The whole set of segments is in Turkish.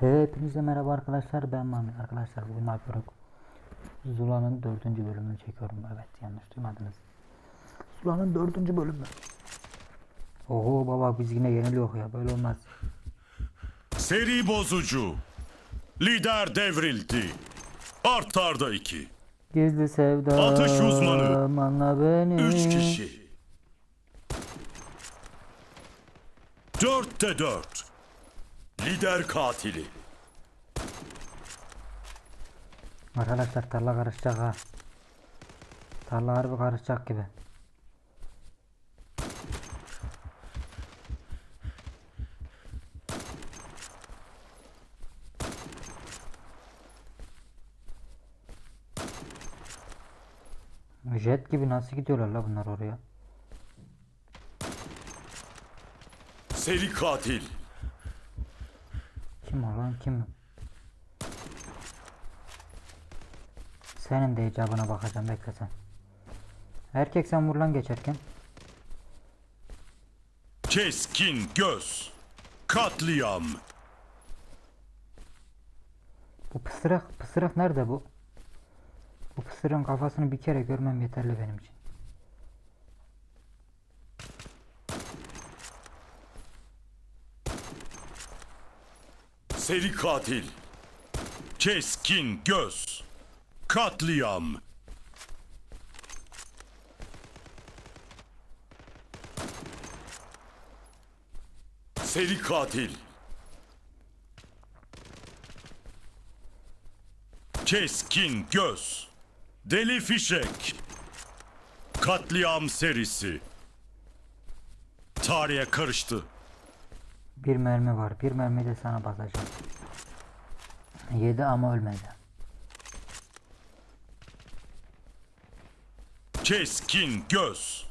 Hepinize merhaba arkadaşlar ben Mami arkadaşlar bugün yapıyoruz? Zula'nın dördüncü bölümünü çekiyorum evet yanlış duymadınız. Zula'nın dördüncü bölümü. Oho baba biz yine yeniliyor ya böyle olmaz. Seri bozucu. Lider devrildi. Artarda iki. Gizli sevda Atış uzmanı. anla beni. Üç kişi. Dörtte dört. Lider katili. Arkadaşlar tarla karışacak ha. Tarla harbi karışacak gibi. Jet gibi nasıl gidiyorlar la bunlar oraya? Seri katil. Kim o lan kim? Senin de icabına bakacağım bekle sen. Erkek sen vur lan geçerken. Keskin göz. Katliam. Bu pısırık, pısırık nerede bu? Bu pısırığın kafasını bir kere görmem yeterli benim için. Seri katil. Keskin göz. Katliam. Seri katil. Keskin göz. Deli fişek. Katliam serisi. Tarihe karıştı. Bir mermi var. Bir mermi de sana basacağım. Yedi ama ölmedi. Keskin göz.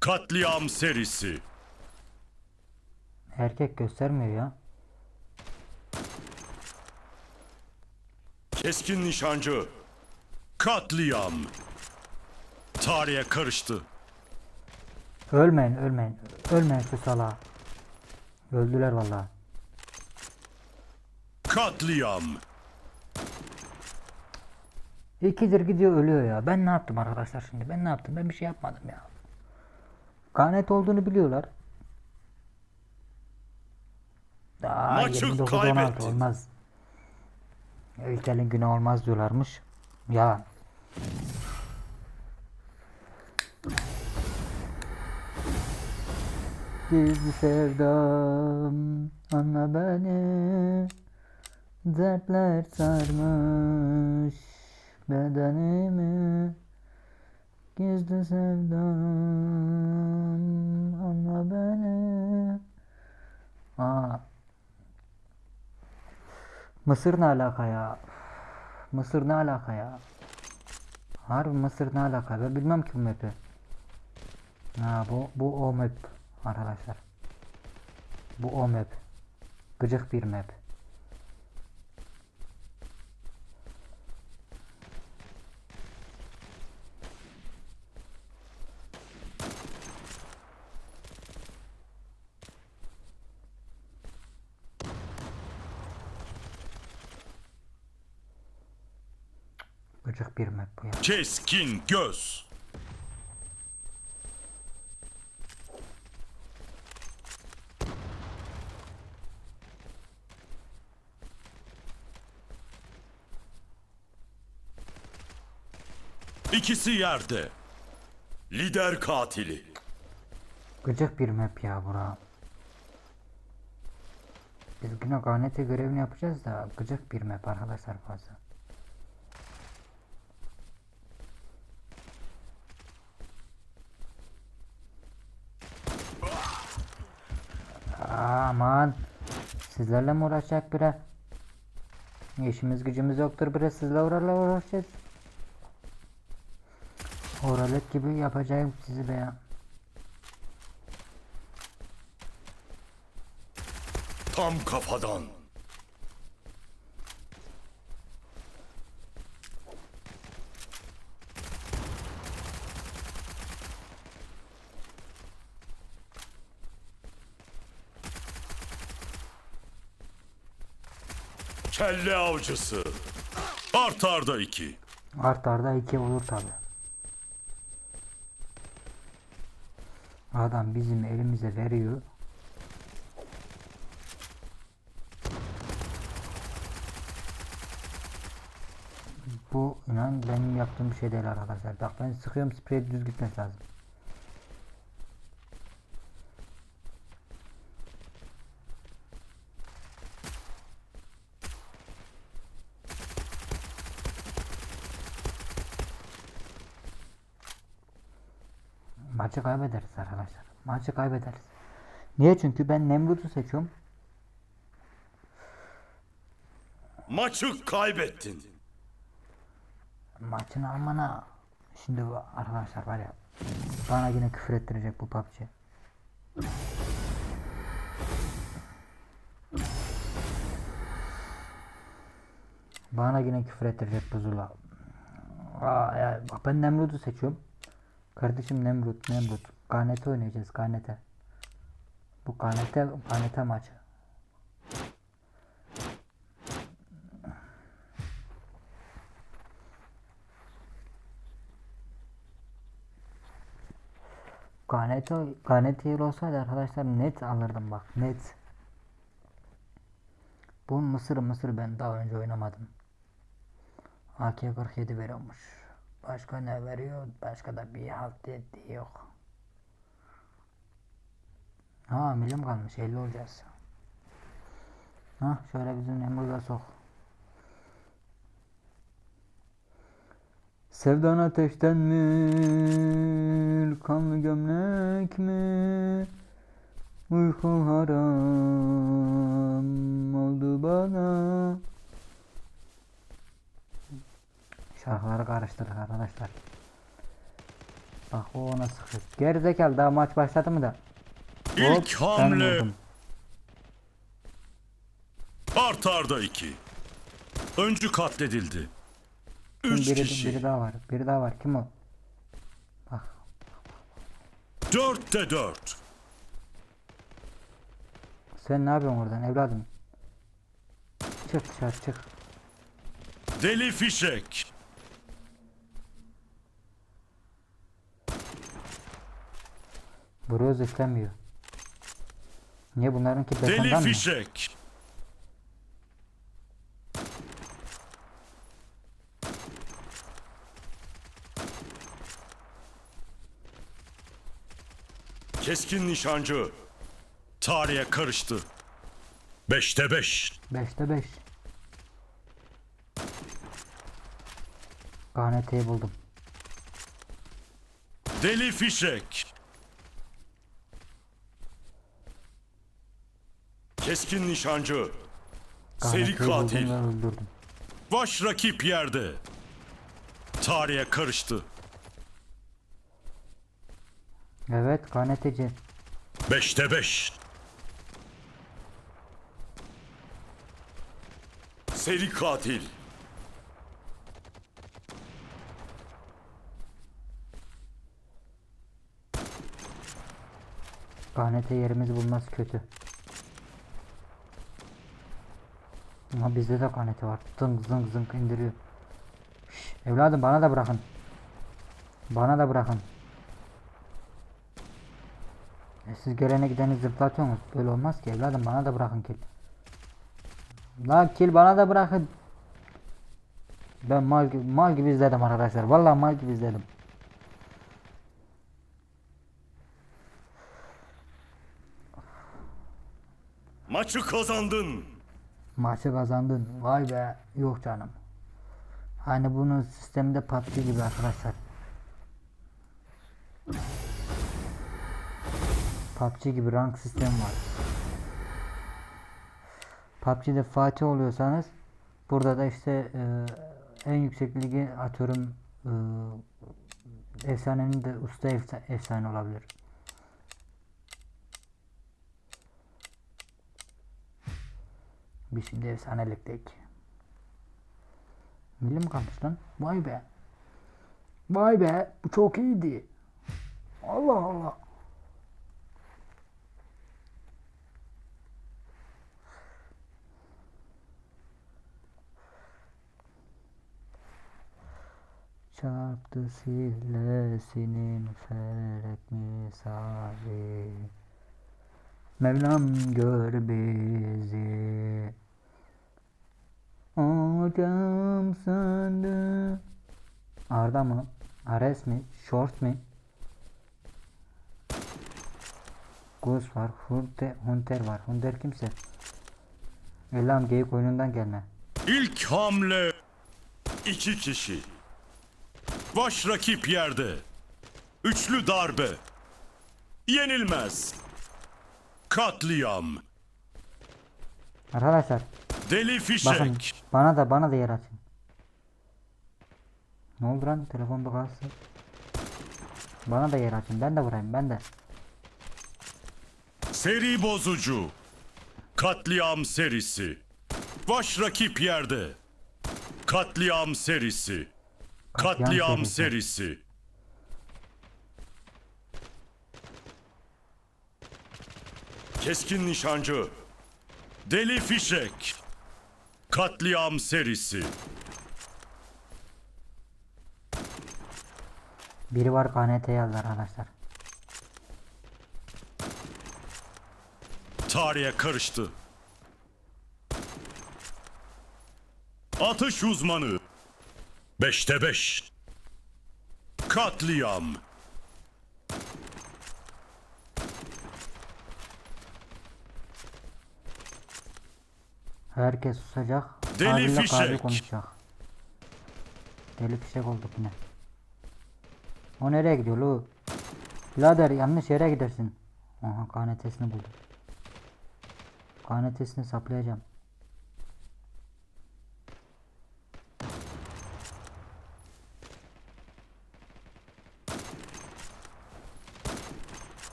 Katliam serisi. Erkek göstermiyor ya. Keskin nişancı. Katliam. Tarihe karıştı. Ölmeyin ölmeyin. Ölmeyin şu salağa. Öldüler vallahi. Katliam. İkidir gidiyor ölüyor ya. Ben ne yaptım arkadaşlar şimdi? Ben ne yaptım? Ben bir şey yapmadım ya. Ganet olduğunu biliyorlar. Daha Maçı 29-16 kaybetti. olmaz. İlkel'in günü olmaz diyorlarmış. Ya. Gizli sevdam anla beni Dertler sarmış bedenimi Gizli sevdam anla beni Aa. Mısır ne alaka ya? Mısır ne alaka ya? Harbi Mısır ne alaka? Ben bilmem ki bu map'i. Ha bu bu o map arkadaşlar. Bu o map. Gıcık bir map. Gıcık bir map bu ya. Keskin göz. İkisi yerde. Lider katili. Gıcık bir map ya bura. Biz yine Ganete görevini yapacağız da gıcık bir map arkadaşlar fazla. Aman. Sizlerle mi uğraşacak bire? İşimiz gücümüz yoktur bire sizle uğraşacağız. Oralet gibi yapacağım sizi be ya. Tam kafadan. Kelle avcısı. Art arda 2. Art arda 2 olur tabi. Adam bizim elimize veriyor. Bu inan benim yaptığım bir şey değil arkadaşlar. Bak ben sıkıyorum sprey düz gitmesi lazım. Maçı kaybederiz arkadaşlar. Maçı kaybederiz. Niye? Çünkü ben Nemrut'u seçiyorum. Maçı kaybettin. Maçın amına. Şimdi bu arkadaşlar var ya. Bana yine küfür ettirecek bu PUBG. Bana yine küfür ettirecek bu Zula. Aa, ya, bak ben Nemrut'u seçiyorum. Kardeşim Nemrut, Nemrut. Garnete oynayacağız, Garnete. Bu Garnete, Garnete maçı. Garnete, Garnete yer olsaydı arkadaşlar net alırdım bak, net. Bu Mısır Mısır ben daha önce oynamadım. AK-47 veriyormuş. Başka ne veriyor? Başka da bir halt ettiği yok. Ha milim kalmış 50 olacağız. Ha şöyle bizim Nemrut'a sok. Sevdan ateşten mi? Kanlı gömlek mi? Uyku haram oldu bana. Şarkıları karıştırdık arkadaşlar. Bak o ona sıkıyor. Gerizekalı daha maç başladı mı da? İlk ben hamle. Art arda 2. Öncü katledildi. 3 biri, kişi. biri daha var. Biri daha var. Kim o? Bak. 4'te 4. Sen ne yapıyorsun oradan evladım? Çık dışarı çık. Deli fişek. Broz işlemiyor. Niye bunlarınki Deli betondan mı? fişek. Keskin nişancı. Tarihe karıştı. 5'te 5. 5'te 5. KNT'yi buldum. Deli fişek. Keskin nişancı. Seri buldum katil. ve öldürdüm. Baş rakip yerde. Tarihe karıştı. Evet KNT'ci. 5'te 5. Seri katil. KNT yerimizi bulması kötü. Ama bizde de KNT var. Zınk zınk zınk indiriyor. Şş, evladım bana da bırakın. Bana da bırakın. E siz gelene gideni zıplatıyorsunuz. Böyle olmaz ki evladım bana da bırakın kill. La kill bana da bırakın. Ben mal gibi, mal gibi izledim arkadaşlar. Vallahi mal gibi izledim. Maçı kazandın. Maçı kazandın. Vay be. Yok canım. Hani bunun sisteminde PUBG gibi arkadaşlar. PUBG gibi rank sistemi var. PUBG'de Fatih oluyorsanız burada da işte e, en yüksek ligi atıyorum e, efsanenin de usta efsa- efsane olabilir. Biz şimdi efsaneliktik. Milli mi kalmış? Vay be. Vay be. Bu çok iyiydi. Allah Allah. çarptı sillesinin felek misali. Mevlam gör bizi Ocağım söndü Arda mı? Ares mi? Short mi? Gus var. Hunter, Hunter var. Hunter kimse? Elam geyik oyunundan gelme. İlk hamle. iki kişi. Baş rakip yerde. Üçlü darbe. Yenilmez. Katliam. Arkadaşlar Deli bakın fişek. bana da bana da yer açın. Ne oldu lan telefon bir kalsın. Bana da yer açın ben de vurayım ben de. Seri bozucu. Katliam serisi. Baş rakip yerde. Katliam serisi. Katliam Katliam serisi. serisi. Keskin nişancı. Deli fişek. Katliam serisi. Biri var KNT yazdı arkadaşlar. Tarihe karıştı. Atış uzmanı. Beşte beş. Katliam. Herkes susacak. Deli Kabil fişek. konuşacak. Deli fişek olduk yine. O nereye gidiyor lu? Birader yanlış yere gidersin. Aha KNT'sini buldum. KNT'sini saplayacağım.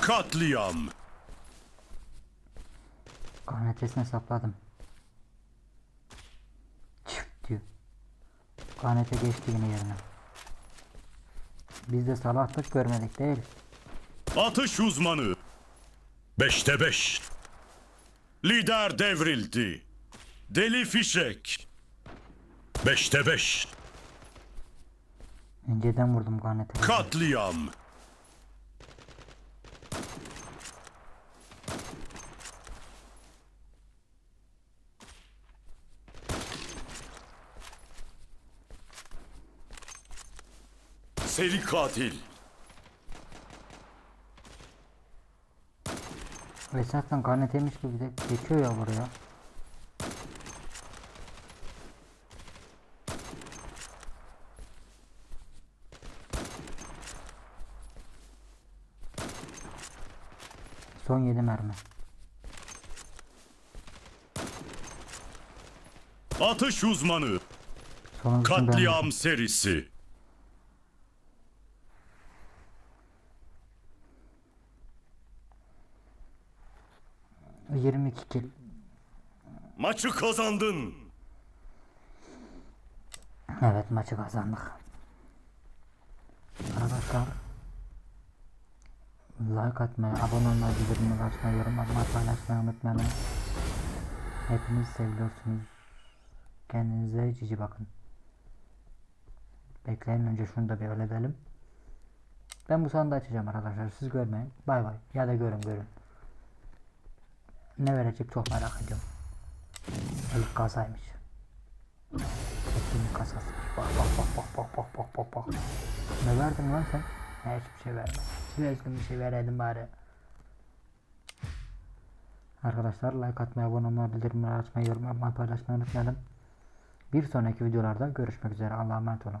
Katliam. KNT'sine sapladım. Çift diyor. KNT geçti yine yerine. Biz de salaklık görmedik değil. Atış uzmanı. Beşte beş. Lider devrildi. Deli fişek. Beşte beş. Önceden vurdum KNT'yi. Katliam. Seri katil. Esasen KNT'ymiş gibi de geçiyor ya buraya. Son 7 mermi. Atış uzmanı. Katliam serisi. Vurdum. 22 kill. Maçı kazandın. Evet maçı kazandık. Arkadaşlar like atmayı, abone olmayı, bildirimleri açmayı, yorum atmayı, paylaşmayı unutmayın. Hepiniz seviyorsunuz. Kendinize cici bakın. Bekleyin önce şunu da bir halledelim. Ben bu sandığı açacağım arkadaşlar. Siz görmeyin. Bay bay. Ya da görün görün ne verecek çok merak ediyorum. Elik kazaymış. Ekin kasası. Bak bak bak bak bak bak bak bak. Ne verdin lan sen? Ne hiçbir şey vermedim. Sürekli bir şey verelim bari. Arkadaşlar like atmayı, abone olmayı, bildirimleri açmayı, yorum yapmayı, paylaşmayı unutmayalım. Bir sonraki videolarda görüşmek üzere. Allah'a emanet olun.